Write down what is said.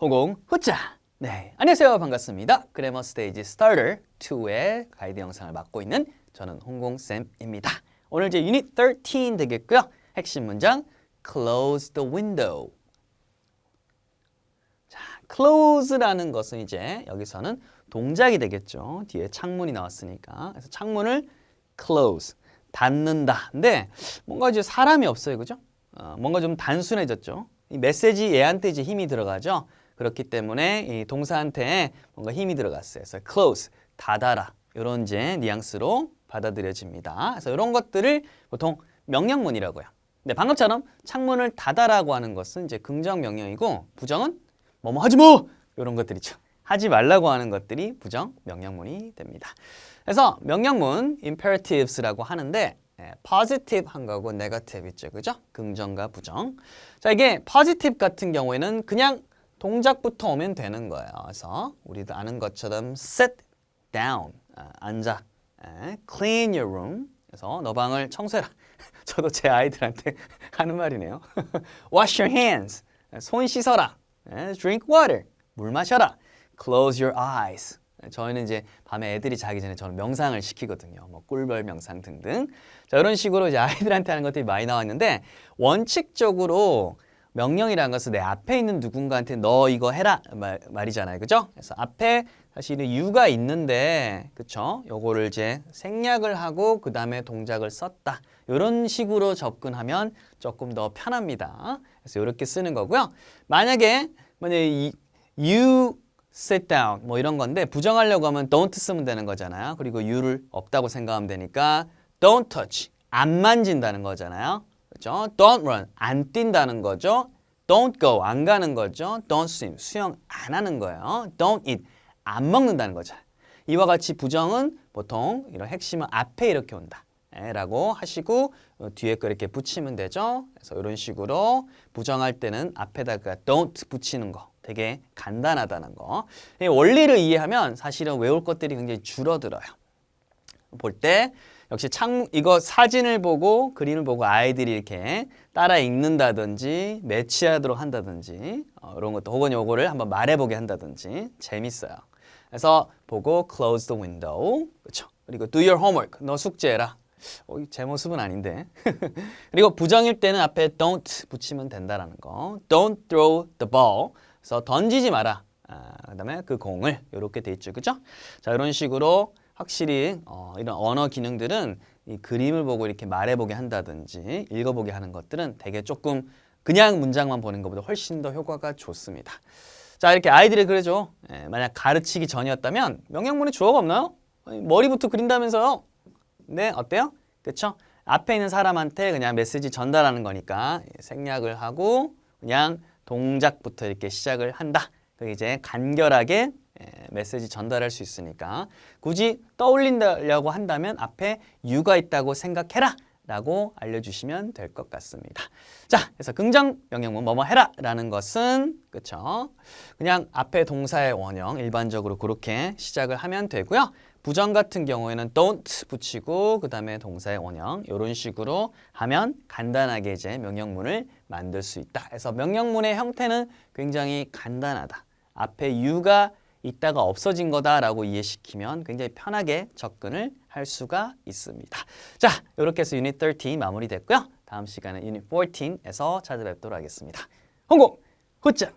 호공 후짜. 네, 안녕하세요. 반갑습니다. 그래머 스테이지 스타터 2의 가이드 영상을 맡고 있는 저는 홍공쌤입니다. 오늘 이제 유닛 13 되겠고요. 핵심 문장 close the window. 자, close라는 것은 이제 여기서는 동작이 되겠죠. 뒤에 창문이 나왔으니까. 그래서 창문을 close 닫는다. 근데 뭔가 이제 사람이 없어요. 그죠? 어, 뭔가 좀 단순해졌죠. 이 메시지 얘한테 이제 힘이 들어가죠. 그렇기 때문에 이 동사한테 뭔가 힘이 들어갔어요. 그래서 close 닫아라. 이런 이제 뉘앙스로 받아들여집니다. 그래서 이런 것들을 보통 명령문이라고요. 근데 방금처럼 창문을 닫아라고 하는 것은 이제 긍정 명령이고 부정은 뭐뭐 하지 마 이런 것들이죠. 하지 말라고 하는 것들이 부정 명령문이 됩니다. 그래서 명령문 imperatives라고 하는데 예, positive 한 거고 negative 있죠. 그죠? 긍정과 부정. 자, 이게 positive 같은 경우에는 그냥 동작부터 오면 되는 거예요. 그래서 우리도 아는 것처럼 sit down 아, 앉아. 예, clean your room. 그래서 너 방을 청소해라. 저도 제 아이들한테 하는 말이네요. wash your hands. 예, 손 씻어라. 예, drink water. 물 마셔라. close your eyes. 저희는 이제 밤에 애들이 자기 전에 저는 명상을 시키거든요. 뭐 꿀벌 명상 등등. 자, 이런 식으로 이제 아이들한테 하는 것들이 많이 나왔는데 원칙적으로 명령이라는 것은 내 앞에 있는 누군가한테 너 이거 해라 말, 말이잖아요. 그죠? 그래서 앞에 사실은 유가 있는데 그쵸? 요거를 이제 생략을 하고 그 다음에 동작을 썼다. 이런 식으로 접근하면 조금 더 편합니다. 그래서 이렇게 쓰는 거고요. 만약에 만약에 이 you sit down 뭐 이런 건데 부정하려고 하면 don't 쓰면 되는 거잖아요. 그리고 you를 없다고 생각하면 되니까 don't touch 안 만진다는 거잖아요. 그렇죠? Don't run 안 뛴다는 거죠. Don't go 안 가는 거죠. Don't swim 수영 안 하는 거예요. Don't eat 안 먹는다는 거죠. 이와 같이 부정은 보통 이런 핵심은 앞에 이렇게 온다. 예, 라고 하시고 어, 뒤에 거 이렇게 붙이면 되죠. 그래서 이런 식으로 부정할 때는 앞에다가 don't 붙이는 거 되게 간단하다는 거. 이 원리를 이해하면 사실은 외울 것들이 굉장히 줄어들어요. 볼 때 역시 창 이거 사진을 보고 그림을 보고 아이들이 이렇게 따라 읽는다든지 매치하도록 한다든지 어, 이런 것도 혹은 요거를 한번 말해보게 한다든지 재밌어요. 그래서 보고 close the window 그렇죠. 그리고 do your homework 너 숙제해라. 어, 제 모습은 아닌데. 그리고 부정일 때는 앞에 don't 붙이면 된다라는 거. Don't throw the ball. 그래서 던지지 마라. 아, 그다음에 그 공을 이렇게 돼 있죠, 그죠? 자 이런 식으로 확실히 어, 이런 언어 기능들은 이 그림을 보고 이렇게 말해보게 한다든지 읽어보게 하는 것들은 되게 조금 그냥 문장만 보는 것보다 훨씬 더 효과가 좋습니다. 자 이렇게 아이들이 그러죠. 예, 만약 가르치기 전이었다면 명령문에 주어가 없나요? 아니, 머리부터 그린다면서요? 네, 어때요? 그쵸? 앞에 있는 사람한테 그냥 메시지 전달하는 거니까 생략을 하고 그냥 동작부터 이렇게 시작을 한다. 그 이제 간결하게 에, 메시지 전달할 수 있으니까 굳이 떠올린다고 한다면 앞에 유가 있다고 생각해라. 라고 알려주시면 될 것 같습니다. 자, 그래서 긍정 명령문 뭐뭐 해라 라는 것은 그쵸? 그냥 앞에 동사의 원형 일반적으로 그렇게 시작을 하면 되고요. 부정 같은 경우에는 don't 붙이고 그 다음에 동사의 원형 이런 식으로 하면 간단하게 이제 명령문을 만들 수 있다. 그래서 명령문의 형태는 굉장히 간단하다. 앞에 you가 있다가 없어진 거다라고 이해시키면 굉장히 편하게 접근을 할 수가 있습니다. 자, 이렇게 해서 유닛 13 마무리됐고요. 다음 시간에 유닛 14에서 찾아뵙도록 하겠습니다. 홍콩 후짱!